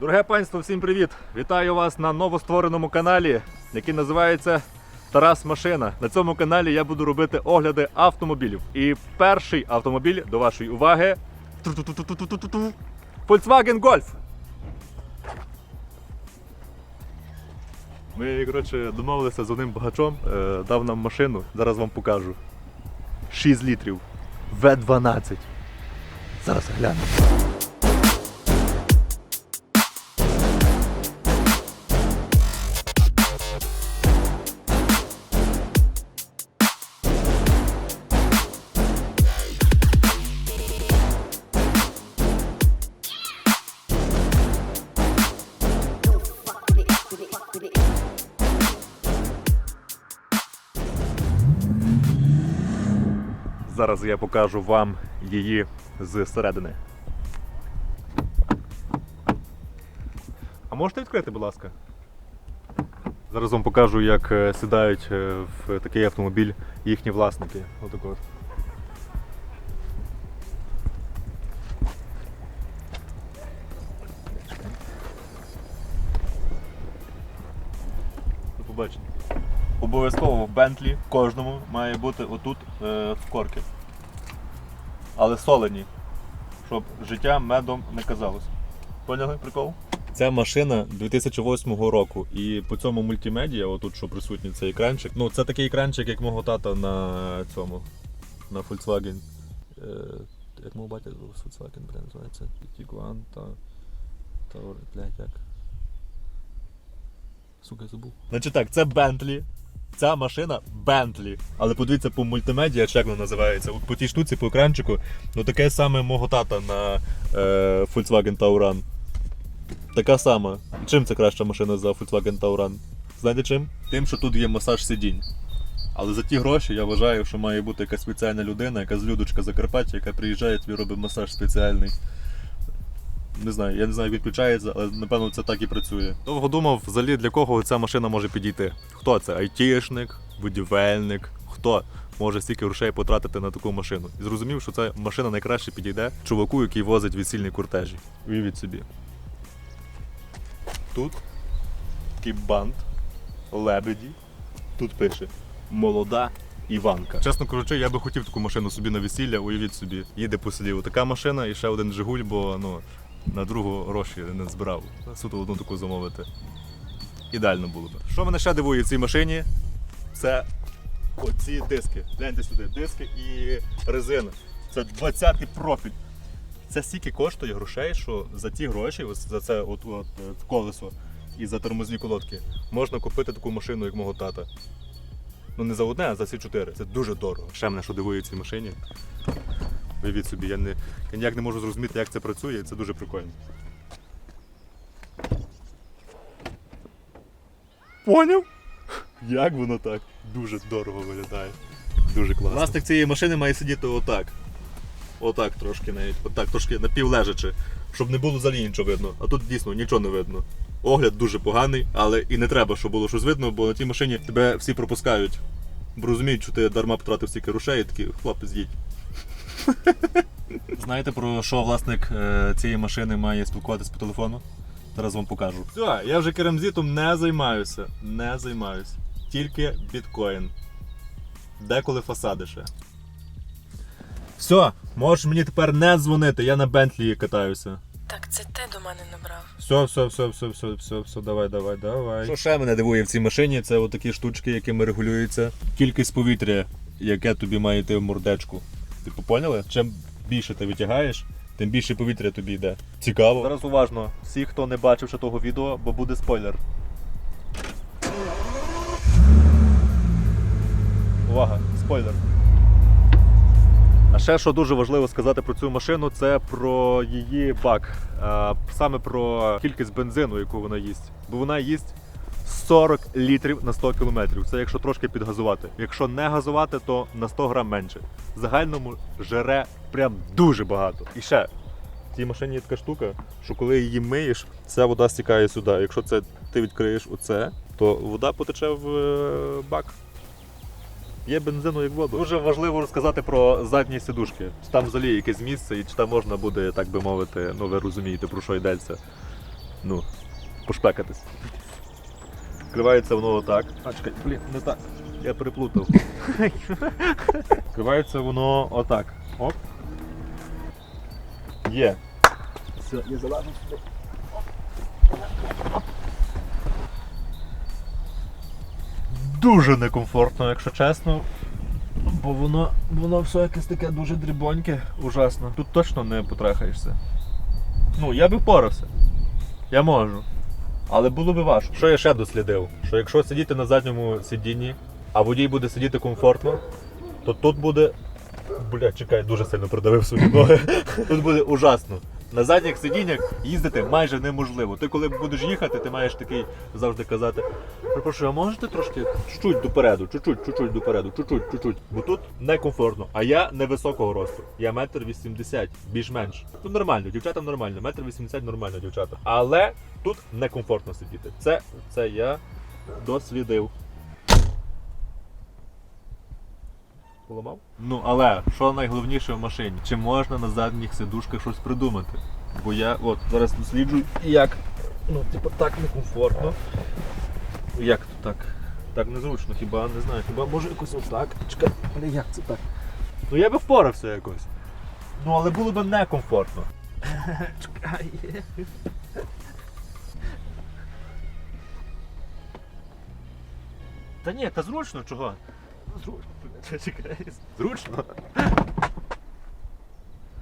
Дороге панство, всім привіт! Вітаю вас на новоствореному каналі, який називається Тарас Машина. На цьому каналі я буду робити огляди автомобілів. І перший автомобіль до вашої уваги Volkswagen Golf. Ми, коротше, домовилися з одним багачом, е, дав нам машину, зараз вам покажу. 6 літрів. В12. Зараз гляну. Зараз я покажу вам її зсередини. А можете відкрити, будь ласка? Зараз вам покажу, як е, сідають е, в такий автомобіль їхні власники. Отак побачення. Обов'язково в Бентлі кожному має бути отут е, корки. Але солені, щоб життя медом не казалось. Поняли прикол? Ця машина 2008 року, і по цьому мультимедіа, отут що присутній цей екранчик. Ну, це такий екранчик, як мого тата на цьому, на Volkswagen. Е, як мого батя звав Volkswagen, бля, називається Tiguan та. Блядь, як. Сука, я забув. Значить так, це Bentley. Ця машина Bentley. Але подивіться по мультимедіа, як вона називається. По тій штуці, по екранчику, ну таке саме мого тата на е, Volkswagen Tauran. Така сама. Чим це краща машина за Volkswagen Tauran? Знаєте чим? Тим, що тут є масаж сидінь. Але за ті гроші я вважаю, що має бути якась спеціальна людина, якась людочка Закарпаття, яка приїжджає тобі робить масаж спеціальний. Не знаю, я не знаю, як відключається, але напевно це так і працює. Довго думав, взагалі для кого ця машина може підійти. Хто це? Айтішник, будівельник, хто може стільки грошей потратити на таку машину. І зрозумів, що ця машина найкраще підійде чуваку, який возить весільні кортежі. Уявіть собі. Тут такий бант, лебеді. Тут пише молода Іванка. Чесно кажучи, я би хотів таку машину собі на весілля, уявіть собі. Їде по селі така машина і ще один Жигуль, бо ну, на другу гроші не збирав. Суто одну таку замовити. Ідеально було б. Що мене ще дивує в цій машині? Це оці диски. Гляньте сюди, диски і резина. Це 20-й профіль. Це стільки коштує грошей, що за ті гроші, ось за це от, от, колесо і за тормозні колодки, можна купити таку машину, як мого тата. Ну не за одне, а за всі чотири. Це дуже дорого. Ще мене що дивує в цій машині. Виявіть собі, я, не, ніяк не можу зрозуміти, як це працює, і це дуже прикольно. Поняв? Як воно так? Дуже дорого виглядає. Дуже класно. Власник цієї машини має сидіти отак. Отак трошки навіть. Отак трошки напівлежачи, щоб не було взагалі нічого видно. А тут дійсно нічого не видно. Огляд дуже поганий, але і не треба, щоб було щось видно, бо на тій машині тебе всі пропускають. Розуміють, що ти дарма потратив стільки грошей і такі, хлопець, їдь. Знаєте про що власник е, цієї машини має спілкуватися по телефону? Зараз вам покажу. Все, я вже керамзитом не займаюся. Не займаюся. Тільки біткоін. Деколи фасади ще. Все, можеш мені тепер не дзвонити, я на Бентлі катаюся. Так це ти до мене набрав. Все, все, все, все, все, все, все, давай, давай, давай. Що ще мене дивує в цій машині, це отакі штучки, якими регулюється кількість повітря, яке тобі має йти в мордечку. Типу, поняли? Чим більше ти витягаєш, тим більше повітря тобі йде. Цікаво. Зараз уважно, всі, хто не бачив ще того відео, бо буде спойлер. Увага, спойлер. А ще що дуже важливо сказати про цю машину, це про її бак. А, Саме про кількість бензину, яку вона їсть. Бо вона їсть 40 літрів на 100 кілометрів. Це якщо трошки підгазувати. Якщо не газувати, то на 100 грам менше. В загальному жере прям дуже багато. І ще в цій машині є така штука, що коли її миєш, ця вода стікає сюди. Якщо це ти відкриєш оце, то вода потече в е, бак. Є бензину як воду. Дуже важливо розказати про задні сидушки. Чи там взагалі якесь місце, і чи там можна буде, так би мовити, ну ви розумієте, про що йдеться. ну, пошпекатись. Відкривається воно отак. А, чекай, блін, не так. Я переплутав. Відкривається воно отак. Оп. Є. Все, я залажу сюди. Дуже некомфортно, якщо чесно. Бо воно, воно все якесь таке дуже дрібоньке, ужасно. Тут точно не потрахаєшся. Ну, я би впорався. Я можу. Але було би важко. Що я ще дослідив? Що якщо сидіти на задньому сидінні, а водій буде сидіти комфортно, то тут буде. Бля, чекай, дуже сильно продавив свої ноги. Тут буде ужасно. На задніх сидіннях їздити майже неможливо. Ти коли будеш їхати, ти маєш такий завжди казати: Перепрошую, а можете трошки чуть-чуть допереду, чуть-чуть, чуть-чуть допереду, чуть-чуть, чуть-чуть. Бо тут некомфортно. А я невисокого росту. Я метр вісімдесят, більш-менш. Тут нормально, дівчатам нормально, метр вісімдесят нормально, дівчата. Але тут некомфортно сидіти. Це, це я дослідив. Поламав? Ну, але що найголовніше в машині? Чи можна на задніх сидушках щось придумати? Бо я от зараз досліджую, як. Ну, типу, так некомфортно. Як то так? Так незручно, хіба не знаю, хіба може якось отак? Чекай, але як це так? Ну я би впорався якось. Ну, але було б некомфортно. Чекай. Та ні, та зручно чого? Зручно, чекай. Зручно.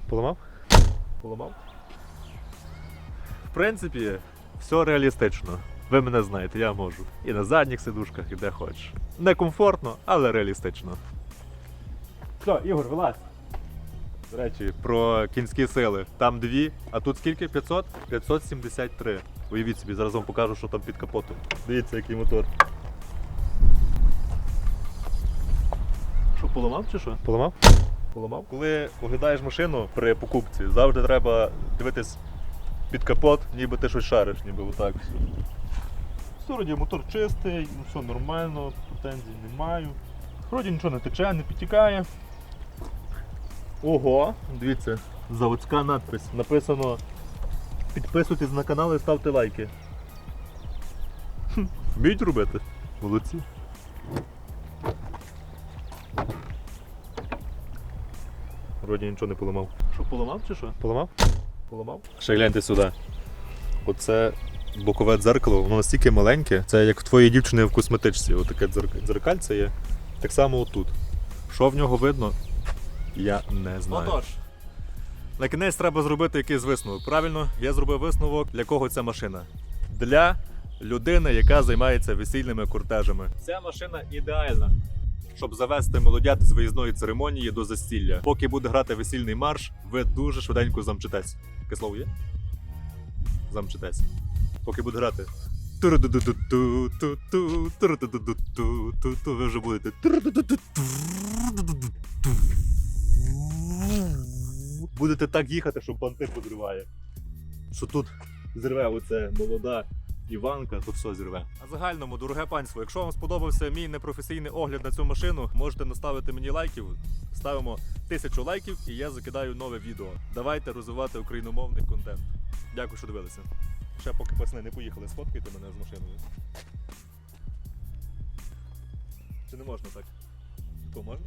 Поламав? Поламав? В принципі, все реалістично. Ви мене знаєте, я можу. І на задніх сидушках, і де хочеш. Некомфортно, але реалістично. Все, Ігор, вилазь. До речі, про кінські сили. Там дві, а тут скільки? 500? 573. Уявіть собі, зараз вам покажу, що там під капотом. Дивіться, який мотор. Поламав чи що? Поламав? Поламав. Коли оглядаєш машину при покупці, завжди треба дивитись під капот, ніби ти щось шариш, ніби отак. все. Вроді мотор чистий, ну все нормально, претензій не маю. Вроді нічого не тече, не підтікає. Ого, дивіться, заводська надпись. Написано підписуйтесь на канал і ставте лайки. Вміють робити? Молодці. Вроді нічого не поламав. Що, поламав чи що? Поламав? Поламав? Ще гляньте сюди. Оце бокове дзеркало, воно настільки маленьке, це як в твоїй дівчини в косметичці. Отаке дзерк- дзеркальце є. Так само отут. Що в нього видно, я не знаю. Отож. На кінець треба зробити якийсь висновок. Правильно, я зробив висновок, для кого ця машина. Для людини, яка займається весільними кортежами. Ця машина ідеальна щоб завести молодят з виїзної церемонії до застілля. Поки буде грати весільний марш, ви дуже швиденько замчитесь. Таке слово є? Замчитесь. Поки буде грати. Ви вже будете. Будете так їхати, що банти подриває. Що тут зірве оце молода Іванка, то все зірве. А загальному, дороге панство, якщо вам сподобався мій непрофесійний огляд на цю машину, можете наставити мені лайків. Ставимо тисячу лайків і я закидаю нове відео. Давайте розвивати україномовний контент. Дякую, що дивилися. Ще поки пацани не поїхали, сфоткайте мене з машиною. Чи не можна так? То можна?